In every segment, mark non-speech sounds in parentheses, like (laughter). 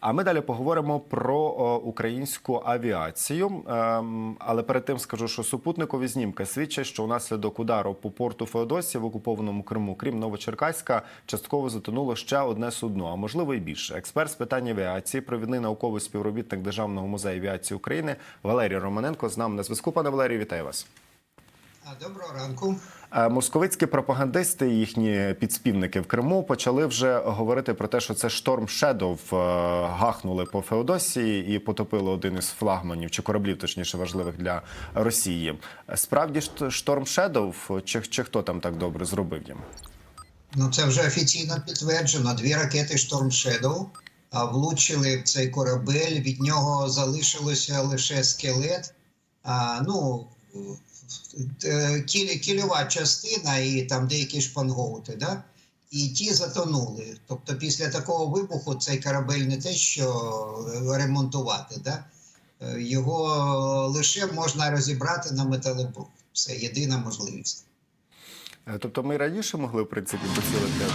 А ми далі поговоримо про українську авіацію. Ем, але перед тим скажу, що супутникові знімки свідчать, що унаслідок удару по порту Феодосії в окупованому Криму, крім Новочеркаська, частково затонуло ще одне судно, а можливо і більше. Експерт з питань авіації, провідний науковий співробітник Державного музею авіації України Валерій Романенко з нами на зв'язку. Пане Валерію, вітаю вас. Доброго ранку. Е, Московицькі пропагандисти, і їхні підспівники в Криму, почали вже говорити про те, що це шторм Шедов гахнули по Феодосії і потопили один із флагманів чи кораблів, точніше важливих для Росії. Справді ж шторм Шедов, чи, чи хто там так добре зробив їм? Ну це вже офіційно підтверджено. Дві ракети Shadow а, влучили в цей корабель. Від нього залишилося лише скелет. А, ну е, кільова частина і там деякі шпангоути, да? І ті затонули. Тобто, після такого вибуху цей корабель не те, що ремонтувати, да? Е, його лише можна розібрати на металобрух. Це єдина можливість. Е, Тобто ми раніше могли, в принципі, поцілити,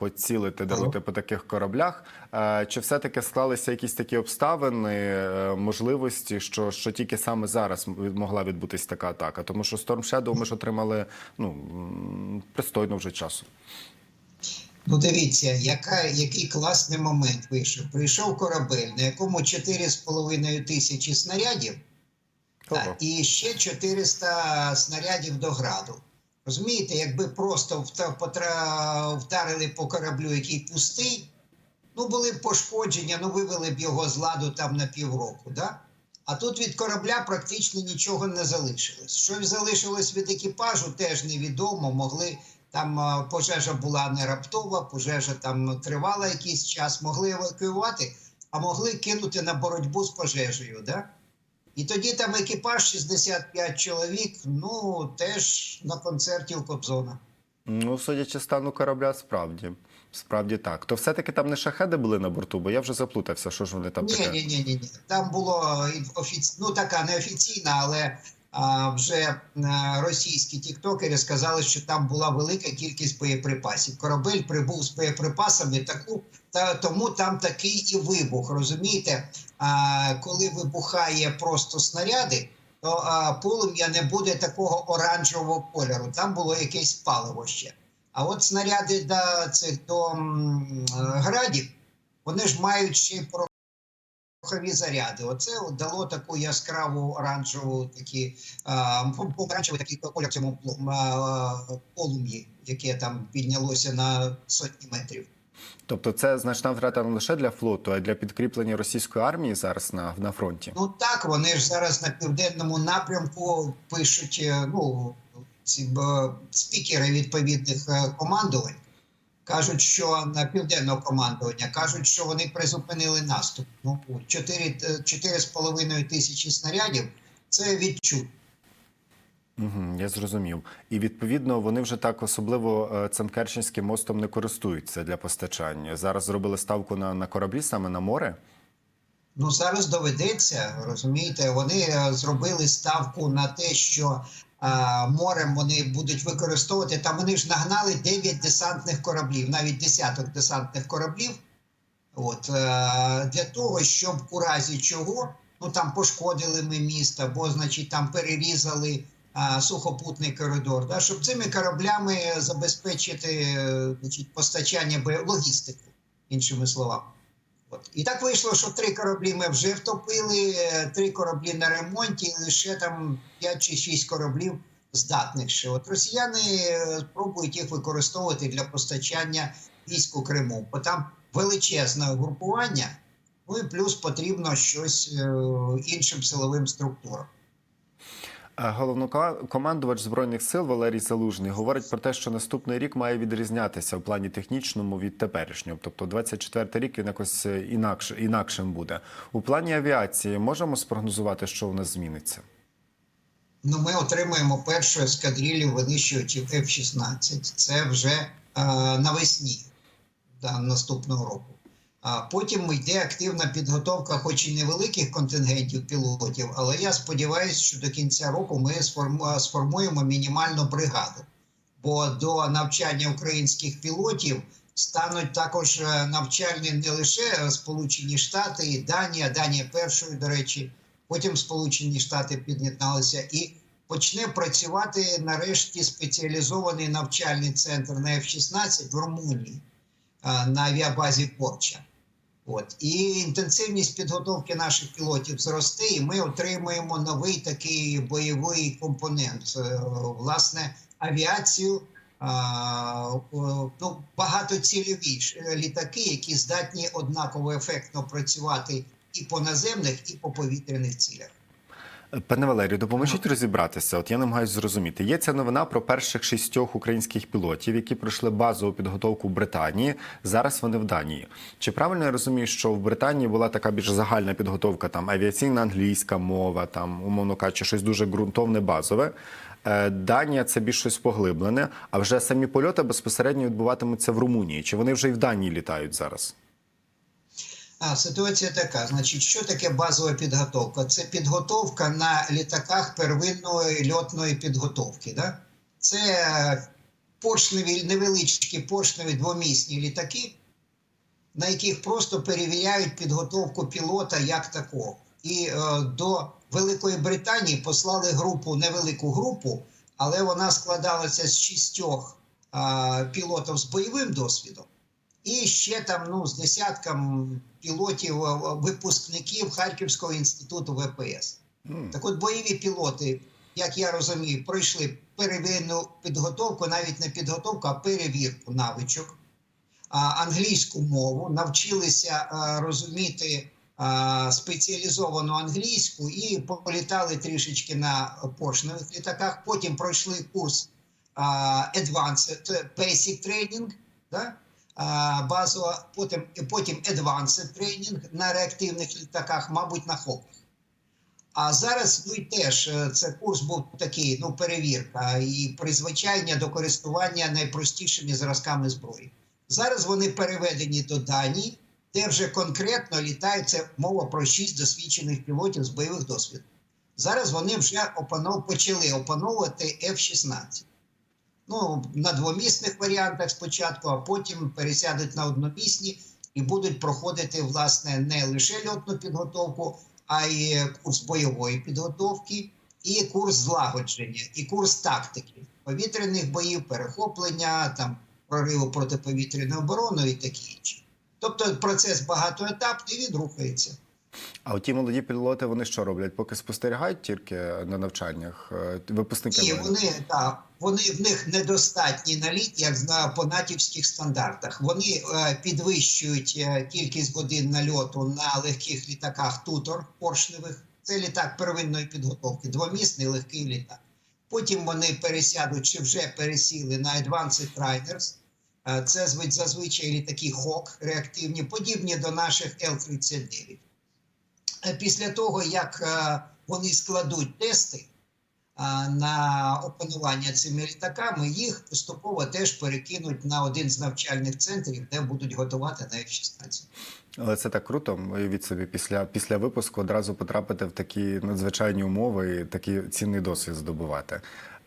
поцілити даруйте по таких кораблях. Е, Чи все-таки склалися якісь такі обставини, е, можливості, що, що тільки саме зараз могла відбутись така атака? Тому що Storm Shadow ми ж отримали ну, пристойно вже часу. Ну, дивіться, яка, який класний момент вийшов. Прийшов корабель, на якому 4,5 тисячі снарядів, та, і ще 400 снарядів до граду. Розумієте, якби просто вдарили по кораблю, який пустий, ну були б пошкодження, ну вивели б його з ладу там на півроку. Да? А тут від корабля практично нічого не залишилось. Що залишилось від екіпажу, теж невідомо. Могли там пожежа була не раптова, пожежа там тривала якийсь час, могли евакуювати, а могли кинути на боротьбу з пожежею. Да? І тоді там екіпаж 65 чоловік, ну теж на концерті у Кобзона. Ну, судячи стану корабля, справді. Справді так. То все-таки там не шахеди були на борту, бо я вже заплутався, що ж вони там Ні, таке. ні, ні, ні, ні. Там було офіці... ну така неофіційна, але вже російські тіктокери сказали, що там була велика кількість боєприпасів. Корабель прибув з боєприпасами, таку та тому там такий і вибух. Розумієте, а, коли вибухає просто снаряди. То полум'я не буде такого оранжевого кольору. Там було якесь паливо ще. А от снаряди до цих до м, градів, вони ж мають ще й порохові заряди. Оце дало таку яскраву оранжеву такі а, помаранчевий такий колір цьому полум'ї, яке там піднялося на сотні метрів. Тобто це значна втрата не лише для флоту, а й для підкріплення російської армії зараз на, на фронті. Ну так, вони ж зараз на південному напрямку пишуть е, ну, ці б, спікери відповідних е, командувань. Кажуть, що на південного командування кажуть, що вони призупинили наступ. Ну, 4, е, 4,5 тисячі снарядів це відчут. Угу, я зрозумів. І відповідно вони вже так особливо е, цим Керченським мостом не користуються для постачання. Зараз зробили ставку на, на кораблі, саме на море. Ну зараз доведеться, розумієте, вони е, зробили ставку на те, що морем вони будуть використовувати. Там вони ж нагнали 9 десантних кораблів, навіть десяток десантних кораблів. От е, для того, щоб у разі чого ну там пошкодили ми місто, або значить там перерізали а, сухопутний коридор, да, щоб цими кораблями забезпечити е, значить, постачання бо- логістику, іншими словами. От. І так вийшло, що три кораблі ми вже втопили, е, три кораблі на ремонті, і лише там 5 чи 6 кораблів здатних ще. От росіяни е, спробують їх використовувати для постачання військ у Криму, бо там величезне групування, ну і плюс потрібно щось е, іншим силовим структурам. Головнокомандувач збройних сил Валерій Залужний говорить про те, що наступний рік має відрізнятися в плані технічному від теперішнього. Тобто, 24 рік він якось е, інакше інакшим буде. У плані авіації можемо спрогнозувати, що у нас зміниться. Ну, ми отримуємо першу ескадрилью винищувачів F-16. Це вже е, навесні да, наступного року. А потім йде активна підготовка, хоч і невеликих контингентів пілотів, але я сподіваюся, що до кінця року ми сформуємо мінімальну бригаду. Бо до навчання українських пілотів стануть також е, навчальні не лише Сполучені Штати, і Данія, Данія першою, до речі, потім Сполучені Штати під'єдналися і почне працювати нарешті спеціалізований навчальний центр на F-16 в Румунії е, на авіабазі Порча. От і інтенсивність підготовки наших пілотів зросте, і ми отримуємо новий такий бойовий компонент. Е, Власне, авіацію, ну, багатоцільові е, літаки, які здатні однаково ефектно працювати і по наземних, і по повітряних цілях. Пане Валерію, допоможіть розібратися. От я намагаюся зрозуміти. Є ця новина про перших шістьох українських пілотів, які пройшли базову підготовку в Британії. Зараз вони в Данії. Чи правильно я розумію, що в Британії була така більш загальна підготовка, там авіаційна англійська мова, там умовно кажучи, щось дуже ґрунтовне, базове. Е, Данія це більш щось поглиблене, а вже самі польоти безпосередньо відбуватимуться в Румунії. Чи вони вже і в Данії літають зараз? А ситуація така: значить, що таке базова підготовка? Це підготовка на літаках первинної льотної підготовки. Да? Це поршневі, невеличкі поршневі двомісні літаки, на яких просто перевіряють підготовку пілота як такого. І е, до Великої Британії послали групу, невелику групу, але вона складалася з шістьох е, пілотів з бойовим досвідом. І ще там ну, з десятком пілотів, випускників Харківського інституту ВПС. М. Так от бойові пілоти, як я розумію, пройшли первинну підготовку, навіть не підготовку, а перевірку навичок, а, англійську мову, навчилися а, розуміти а, спеціалізовану англійську і політали трішечки на поршневих літаках. Потім пройшли курс а, Advanced Basic Training, да? Базова, потім, потім Advanced Training на реактивних літаках, мабуть, на хопах. А зараз ну і теж е, це курс був такий, ну перевірка і призвичайня до користування найпростішими зразками зброї. Зараз вони переведені до Данії, де вже конкретно літають це мова про шість досвідчених пілотів з бойових досвідів. Зараз вони вже опанов, почали опановувати F-16. Ну, на двомісних варіантах спочатку, а потім пересядуть на одномісні і будуть проходити власне не лише льотну підготовку, а й курс бойової підготовки, і курс злагодження, і курс тактики, повітряних боїв, перехоплення, там прориву протиповітряної оборони і таке інше. Тобто процес багатоетапний він рухається. А от ті молоді пілоти, вони що роблять? Поки спостерігають тільки на навчаннях е, випускники. І мають? вони так, вони в них недостатній наліт, як на по натівських стандартах. Вони е, підвищують е, кількість годин нальоту на легких літаках тутор поршневих. Це літак первинної підготовки, двомісний легкий літак. Потім вони пересядуть чи вже пересіли на Advanced Riders. Е, Це зазвичай літаки Hawk реактивні, подібні до наших Л-39. Е, Після того, як е, вони складуть тести на опанування цими літаками, їх поступово теж перекинуть на один з навчальних центрів, де будуть готувати на F-16. Але це так круто. Уявіть собі, після, після випуску одразу потрапити в такі надзвичайні умови і такий цінний досвід здобувати.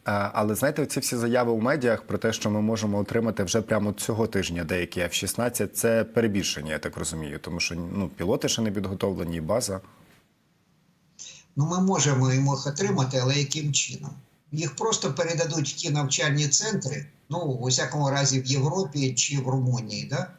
Але знаєте, ці всі заяви у медіах про те, що ми можемо отримати вже прямо цього тижня деякі F-16, це перебільшення, я так розумію, тому що ну, пілоти ще не підготовлені, і база. Ну, ми можемо їх отримати, але яким чином? Їх просто передадуть в ті навчальні центри, ну, у всякому разі, в Європі чи в Румунії, да?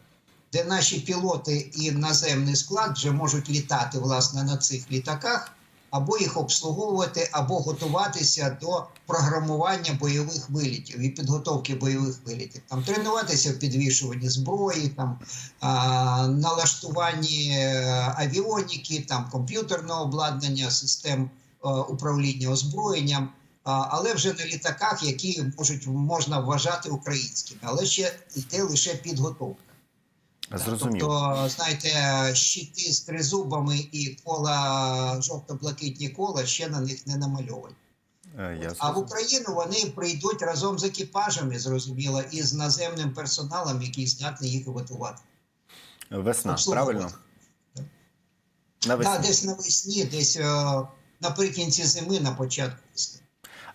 де наші пілоти і наземний склад вже можуть літати власне на цих літаках, або їх обслуговувати, або готуватися до програмування бойових вилітів і підготовки бойових вилітів. Там тренуватися в підвішуванні зброї, там а, налаштуванні е, авіоніки, там комп'ютерного обладнання, систем е, управління озброєнням. А, Але вже на літаках, які можуть можна вважати українськими, але ще йде лише підготовка. Зрозумів. Тобто, знаєте, щити з тризубами і кола жовто-блакитні кола ще на них не намальовані. Е, Я А в. Україну вони прийдуть разом з екіпажами, зрозуміло, і з наземним персоналом, який здатний їх готувати. Весна, правильно? Навесні. Так, десь навесні, десь е, наприкінці зими, на початку весни.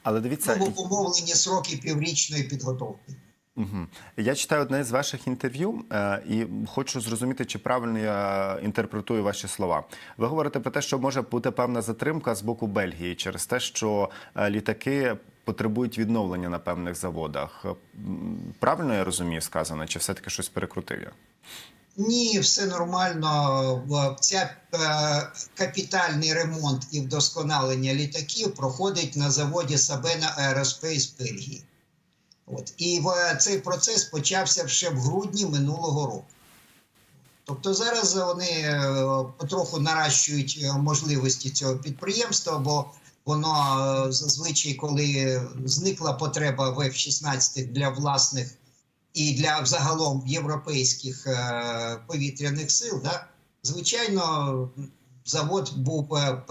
Але дивіться, Ну, умовлені сроки піврічної підготовки. Угу. Я читаю одне з ваших інтерв'ю е, і хочу зрозуміти, чи правильно я інтерпретую ваші слова. Ви говорите про те, що може бути певна затримка з боку Бельгії через те, що е, літаки потребують відновлення на певних заводах. Правильно я розумію сказано, чи все-таки щось перекрутив я? Ні, все нормально. Ця е, капітальний ремонт і вдосконалення літаків проходить на заводі Aerospace в Бельгії. От. І в, цей процес почався ще в грудні минулого року. Тобто зараз вони е, потроху наращують е, можливості цього підприємства, бо воно е, зазвичай, коли зникла потреба в F-16 для власних і для загалом європейських е, повітряних сил, да, звичайно, завод був е,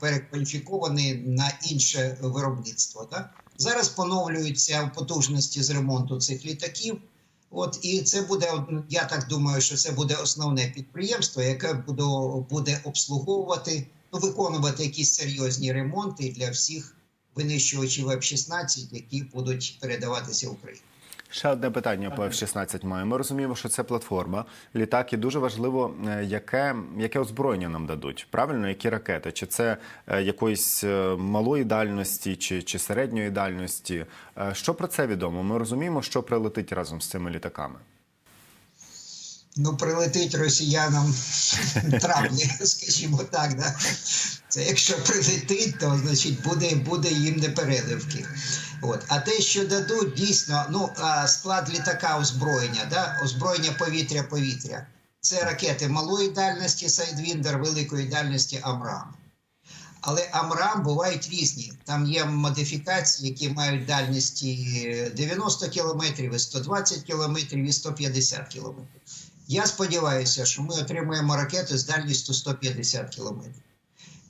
перекваліфікований на інше виробництво. Да. Зараз поновлюються потужності з ремонту цих літаків. От і це буде я так думаю, що це буде основне підприємство, яке буде, буде обслуговувати, ну, виконувати якісь серйозні ремонти для всіх винищувачів F-16, які будуть передаватися Україні. Ще одне питання по F-16 маю. Ми розуміємо, що це платформа, літак, і дуже важливо, е, яке, яке озброєння нам дадуть. Правильно, які ракети? Чи це е, якоїсь е, малої дальності, чи, чи середньої дальності? Що про це відомо? Ми розуміємо, що прилетить разом з цими літаками. Ну, прилетить росіянам травні, (laughs) скажімо так. Да? Це якщо прилетить, то значить буде, буде їм непереливки. От. А те, що дадуть, дійсно, ну, склад літака озброєння, да? озброєння повітря-повітря. Це ракети малої дальності Сайдвіндер, великої дальності Амрам. Але Амрам бувають різні. Там є модифікації, які мають дальності 90 кілометрів, і 120 кілометрів, і 150 кілометрів. Я сподіваюся, що ми отримаємо ракети з дальністю 150 кілометрів.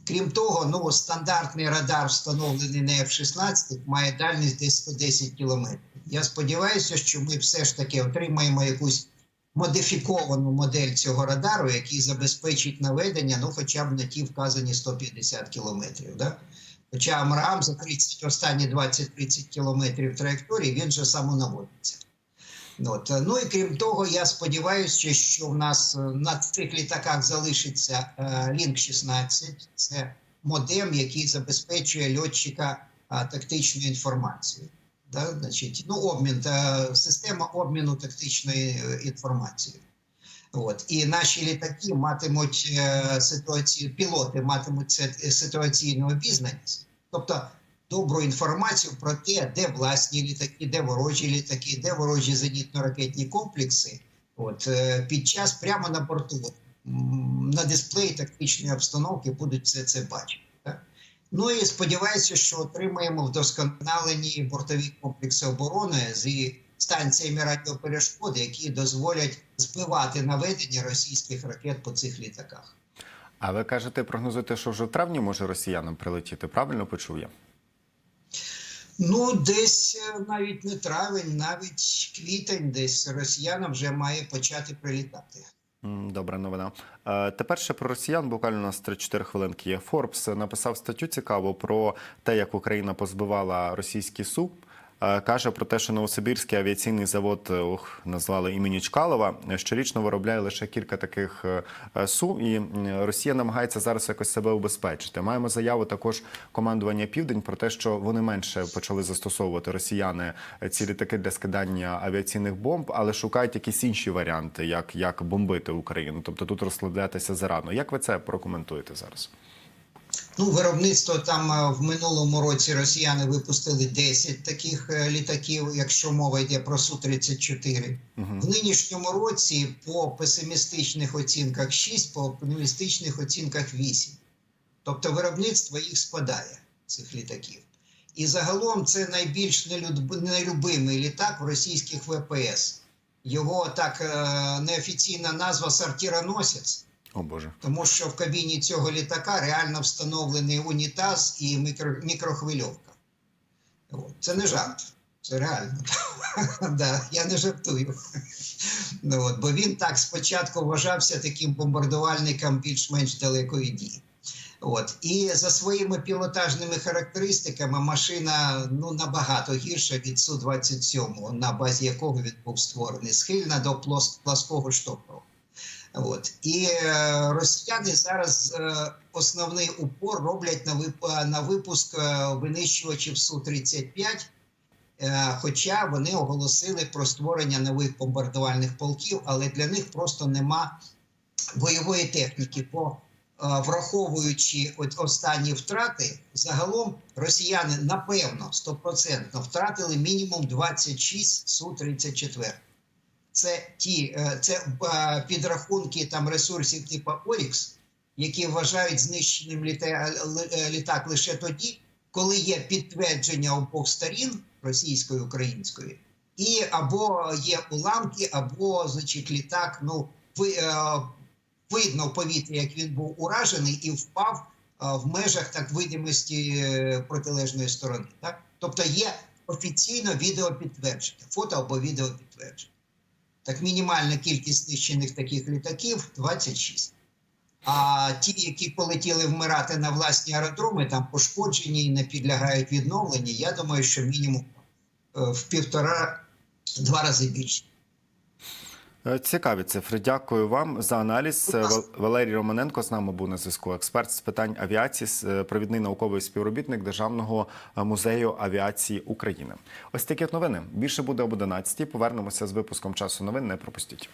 Крім того, ну, стандартний радар, встановлений на F-16, має дальність десь 110 кілометрів. Я сподіваюся, що ми все ж таки отримаємо якусь модифіковану модель цього радару, який забезпечить наведення, ну, хоча б на ті вказані 150 кілометрів. Да? Хоча Амрам за 30, останні 20-30 кілометрів траєкторії він же самонаводиться. От. Ну і крім того, я сподіваюся, що в нас е, на цих літаках залишиться е, Link 16. Це модем, який забезпечує льотчика тактичною інформацією. Да? Значить, ну, обмін, система обміну тактичною е, інформацією. От. І наші літаки матимуть ситуацію, пілоти матимуть ситуаційну обізнаність. Тобто добру інформацію про те, де власні літаки, де ворожі літаки, де ворожі зенітно-ракетні комплекси. От е, під час прямо на борту на дисплеї тактичної обстановки будуть все це бачити. Ну і сподіваюся, що отримаємо вдосконалені бортові комплекси оборони з станціями радіоперешкоди, які дозволять збивати наведення російських ракет по цих літаках. А ви кажете, прогнозуєте, що вже в травні може росіянам прилетіти? Правильно почув я? Ну, десь е, навіть не травень, навіть квітень, десь росіянам вже має почати прилітати. Добра новина. Е, Тепер ще про росіян. Буквально у нас 3-4 хвилинки є. Форбс написав статтю цікаву про те, як Україна позбивала російські су. Е, Каже про те, що Новосибірський авіаційний завод е, ух, назвали імені Чкалова. е, Щорічно виробляє лише кілька таких су, і Росія намагається зараз якось себе убезпечити. Маємо заяву також командування Південь про те, що вони менше почали застосовувати росіяни ці літаки для скидання авіаційних бомб, але шукають якісь інші варіанти, як, як бомбити Україну. Тобто тут розслаблятися зарано. Як ви це прокоментуєте зараз? Ну, виробництво там е, в минулому році росіяни випустили 10 таких е, літаків, якщо мова йде про Су-34. В нинішньому році по песимістичних оцінках 6, по оптимістичних оцінках 8. Тобто виробництво їх спадає, цих літаків. І загалом це найбільш нелюбимий літак в російських ВПС. Його так е, неофіційна назва сортироносець. О Боже. Тому що в кабіні цього літака реально встановлений унітаз і мікро, мікрохвильовка. Це не жарт, це реально. (laughs) да, я не жартую. ну, от, бо він так спочатку вважався таким бомбардувальником більш-менш далекої дії. От і за своїми пілотажними характеристиками машина ну набагато гірша від су 27 на базі якого він був створений, схильна до плос- плоского штопору. От. І е, росіяни зараз е, основний упор роблять на вип... на випуск е, винищувачів су 35 Е, Хоча вони оголосили про створення нових бомбардувальних полків, але для них просто нема бойової техніки. Бо враховуючи останні втрати, загалом росіяни напевно стопроцентно втратили мінімум 26 су 34 Це ті е, це е, підрахунки там ресурсів типу Орікс, які вважають знищеним е, літак лише тоді, коли є підтвердження обох сторін російської української, і або є уламки, або значить літак. Ну ви, видно в повітрі, як він був уражений і впав в межах так видимості протилежної сторони. Так, тобто є офіційно відеопідтвердження, фото або відеопідтвердження. Так, мінімальна кількість знищених таких літаків 26. А ті, які полетіли вмирати на власні аеродроми, там пошкоджені і не підлягають відновленню, я думаю, що мінімум е, в півтора-два рази більше. Е, Цікаві цифри. Дякую вам за аналіз. Валерій Романенко з нами був на зв'язку. Експерт з питань авіації, е, провідний науковий співробітник Державного е, музею авіації України. Ось такі новини. Більше буде об 11. Повернемося з випуском часу новин. Не пропустіть.